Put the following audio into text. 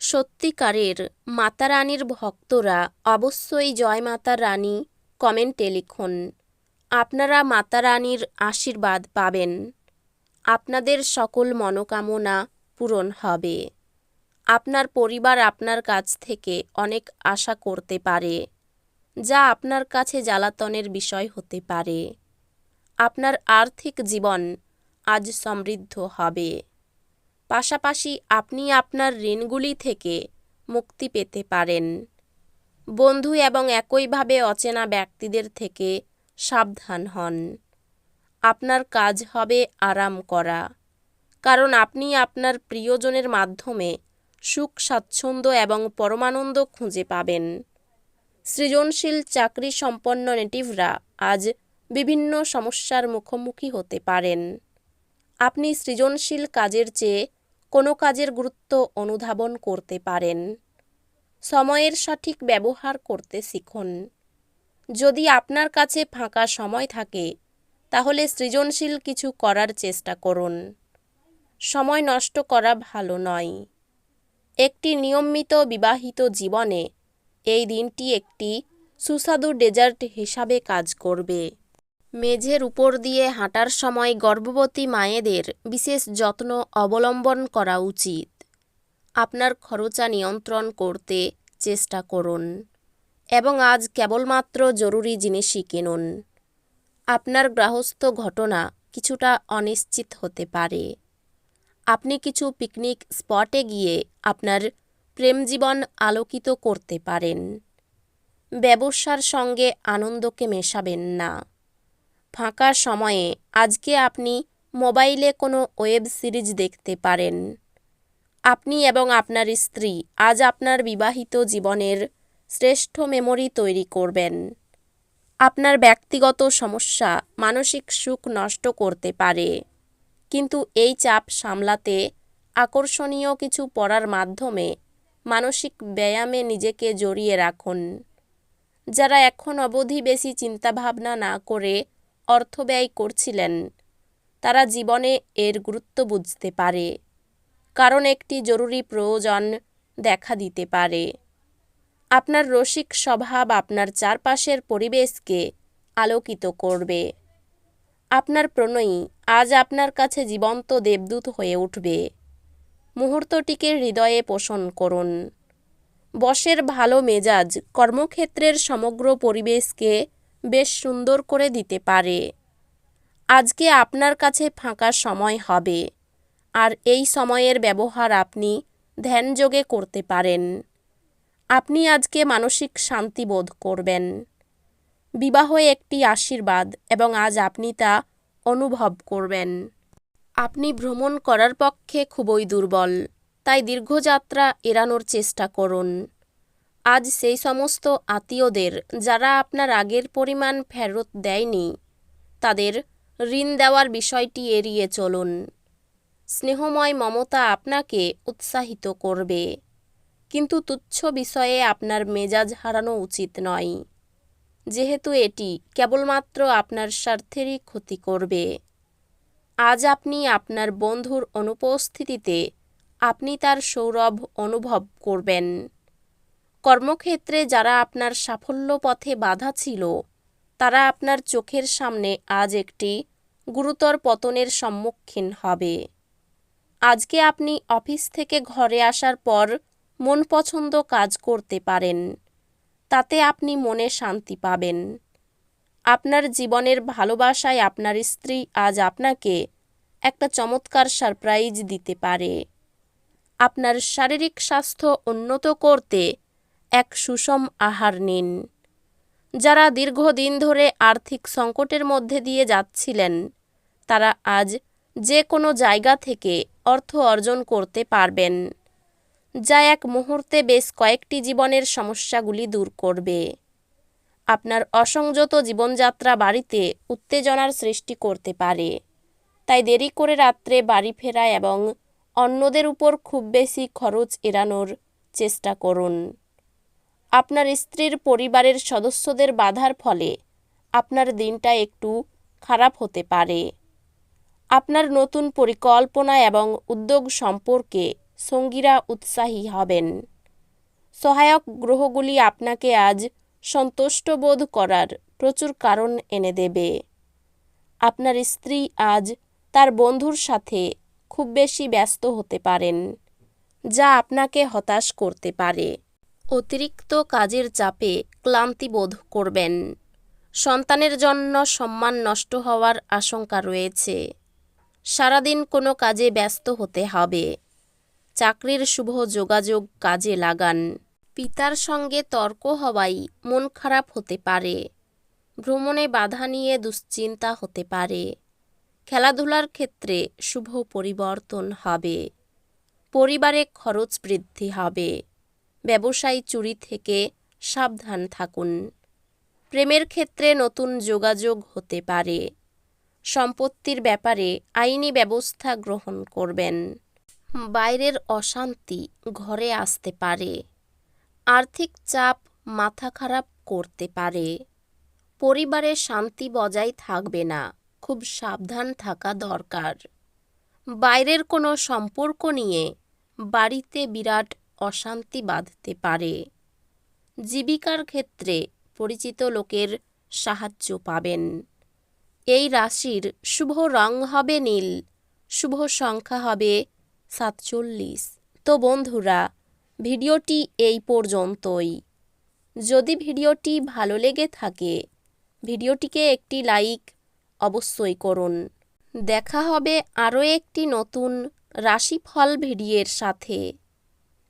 সত্যিকারের মাতা রানীর ভক্তরা অবশ্যই জয় মাতা রানী কমেন্টে লিখুন। আপনারা মাতা রানীর আশীর্বাদ পাবেন। আপনাদের সকল মনোকামনা পূরণ হবে। আপনার পরিবার আপনার কাছ থেকে অনেক আশা করতে পারে, যা আপনার কাছে জ্বালাতনের বিষয় হতে পারে। আপনার আর্থিক জীবন আজ সমৃদ্ধ হবে। পাশাপাশি আপনি আপনার ঋণগুলি থেকে মুক্তি পেতে পারেন। বন্ধু এবং একইভাবে অচেনা ব্যক্তিদের থেকে সাবধান হন। আপনার কাজ হবে আরাম করা। কারণ আপনি আপনার প্রিয়জনের মাধ্যমে সুখ, স্বাচ্ছন্দ্য এবং পরমানন্দ খুঁজে পাবেন। সৃজনশীল চাকরি সম্পন্ন নেটিভরা আজ বিভিন্ন সমস্যার মুখোমুখি হতে পারেন। আপনি সৃজনশীল কাজের চেয়ে কোনো কাজের গুরুত্ব অনুধাবন করতে পারেন। সময়ের সঠিক ব্যবহার করতে শিখুন। যদি আপনার কাছে ফাঁকা সময় থাকে, তাহলে সৃজনশীল কিছু করার চেষ্টা করুন। সময় নষ্ট করা ভালো নয়। একটি নিয়মিত বিবাহিত জীবনে এই দিনটি একটি সুস্বাদু ডেজার্ট হিসাবে কাজ করবে। মেঝের উপর দিয়ে হাঁটার সময় গর্ভবতী মায়েদের বিশেষ যত্ন অবলম্বন করা উচিত। আপনার খরচা নিয়ন্ত্রণ করতে চেষ্টা করুন এবং আজ কেবলমাত্র জরুরি জিনিসই কিনুন। আপনার গ্রাহস্থ ঘটনা কিছুটা অনিশ্চিত হতে পারে। আপনি কিছু পিকনিক স্পটে গিয়ে আপনার প্রেমজীবন আলোকিত করতে পারেন। ব্যবসার সঙ্গে আনন্দকে মেশাবেন না। ফাঁকা সময়ে আজকে আপনি মোবাইলে কোনো ওয়েব সিরিজ দেখতে পারেন। আপনি এবং আপনার স্ত্রী আজ আপনার বিবাহিত জীবনের শ্রেষ্ঠ মেমোরি তৈরি করবেন। আপনার ব্যক্তিগত সমস্যা মানসিক সুখ নষ্ট করতে পারে। কিন্তু এই চাপ সামলাতে আকর্ষণীয় কিছু পড়ার মাধ্যমে মানসিক ব্যায়ামে নিজেকে জড়িয়ে রাখুন। যারা এখন অবধি বেশি চিন্তাভাবনা না করে অর্থ ব্যয় করছিলেন, তারা জীবনে এর গুরুত্ব বুঝতে পারে, কারণ একটি জরুরি প্রয়োজন দেখা দিতে পারে। আপনার রসিক স্বভাব আপনার চারপাশের পরিবেশকে আলোকিত করবে। আপনার প্রণয়ী আজ আপনার কাছে জীবন্ত দেবদূত হয়ে উঠবে। মুহূর্তটিকে হৃদয়ে পোষণ করুন। বসের ভালো মেজাজ কর্মক্ষেত্রের সমগ্র পরিবেশকে বেশ সুন্দর করে দিতে পারে। আজকে আপনার কাছে ফাঁকা সময় হবে। আর এই সময়ের ব্যবহার আপনি ধ্যানযোগে করতে পারেন। আপনি আজকে মানসিক শান্তি বোধ করবেন। বিবাহ একটি আশীর্বাদ এবং আজ আপনি তা অনুভব করবেন। আপনি ভ্রমণ করার পক্ষে খুবই দুর্বল, তাই দীর্ঘযাত্রা এড়ানোর চেষ্টা করুন। আজ সেই সমস্ত আত্মীয়দের যারা আপনার আগের পরিমাণ ফেরত দেয়নি, তাদের ঋণ দেওয়ার বিষয়টি এড়িয়ে চলুন। স্নেহময় মমতা আপনাকে উৎসাহিত করবে। কিন্তু তুচ্ছ বিষয়ে আপনার মেজাজ হারানো উচিত নয়। যেহেতু এটি কেবলমাত্র আপনার স্বার্থেরই ক্ষতি করবে। আজ আপনি আপনার বন্ধুর অনুপস্থিতিতে আপনি তার সৌরভ অনুভব করবেন। কর্মক্ষেত্রে যারা আপনার সাফল্য পথে বাধা ছিল, তারা আপনার চোখের সামনে আজ একটি গুরুতর পতনের সম্মুখীন হবে। আজকে আপনি অফিস থেকে ঘরে আসার পর মন পছন্দ কাজ করতে পারেন, তাতে আপনি মনে শান্তি পাবেন। আপনার জীবনের ভালোবাসায় আপনার স্ত্রী আজ আপনাকে একটা চমৎকার সারপ্রাইজ দিতে পারে। আপনার শারীরিক স্বাস্থ্য উন্নত করতে এক সুষম আহার নিন। যারা দীর্ঘদিন ধরে আর্থিক সংকটের মধ্যে দিয়ে যাচ্ছিলেন, তারা আজ যে কোনো জায়গা থেকে অর্থ অর্জন করতে পারবেন, যা এক মুহূর্তে বেশ কয়েকটি জীবনের সমস্যাগুলি দূর করবে। আপনার অসংযত জীবনযাত্রা বাড়িতে উত্তেজনার সৃষ্টি করতে পারে, তাই দেরি করে রাত্রে বাড়ি ফেরা এবং অন্যদের উপর খুব বেশি খরচ এড়ানোর চেষ্টা করুন। আপনার স্ত্রীর পরিবারের সদস্যদের বাধার ফলে আপনার দিনটা একটু খারাপ হতে পারে। আপনার নতুন পরিকল্পনা এবং উদ্যোগ সম্পর্কে সঙ্গীরা উৎসাহী হবেন। সহায়ক গ্রহগুলি আপনাকে আজ সন্তুষ্ট বোধ করার প্রচুর কারণ এনে দেবে। আপনার স্ত্রী আজ তার বন্ধুর সাথে খুব বেশি ব্যস্ত হতে পারেন, যা আপনাকে হতাশ করতে পারে। অতিরিক্ত কাজের চাপে ক্লান্তি বোধ করবেন। সন্তানের জন্য সম্মান নষ্ট হওয়ার আশঙ্কা রয়েছে। সারাদিন কোনো কাজে ব্যস্ত হতে হবে। চাকরির শুভ যোগাযোগ কাজে লাগান। পিতার সঙ্গে তর্ক হওয়াই মন খারাপ হতে পারে। ভ্রমণে বাধা নিয়ে দুশ্চিন্তা হতে পারে। খেলাধুলার ক্ষেত্রে শুভ পরিবর্তন হবে। পরিবারে খরচ বৃদ্ধি হবে। ব্যবসায়ী চুরি থেকে সাবধান থাকুন। প্রেমের ক্ষেত্রে নতুন যোগাযোগ হতে পারে। সম্পত্তির ব্যাপারে আইনি ব্যবস্থা গ্রহণ করবেন। বাইরের অশান্তি ঘরে আসতে পারে। আর্থিক চাপ মাথা খারাপ করতে পারে। পরিবারে শান্তি বজায় থাকবে না, খুব সাবধান থাকা দরকার। বাইরের কোনো সম্পর্ক নিয়ে বাড়িতে বিরাট অশান্তি বাঁধতে পারে। জীবিকার ক্ষেত্রে পরিচিত লোকের সাহায্য পাবেন। এই রাশির শুভ রং হবে নীল, শুভ সংখ্যা হবে সাতচল্লিশ। তো বন্ধুরা, ভিডিওটি এই পর্যন্তই। যদি ভিডিওটি ভালো লেগে থাকে, ভিডিওটিকে একটি লাইক অবশ্যই করুন। দেখা হবে আরও একটি নতুন রাশিফল ভিডিওর সাথে।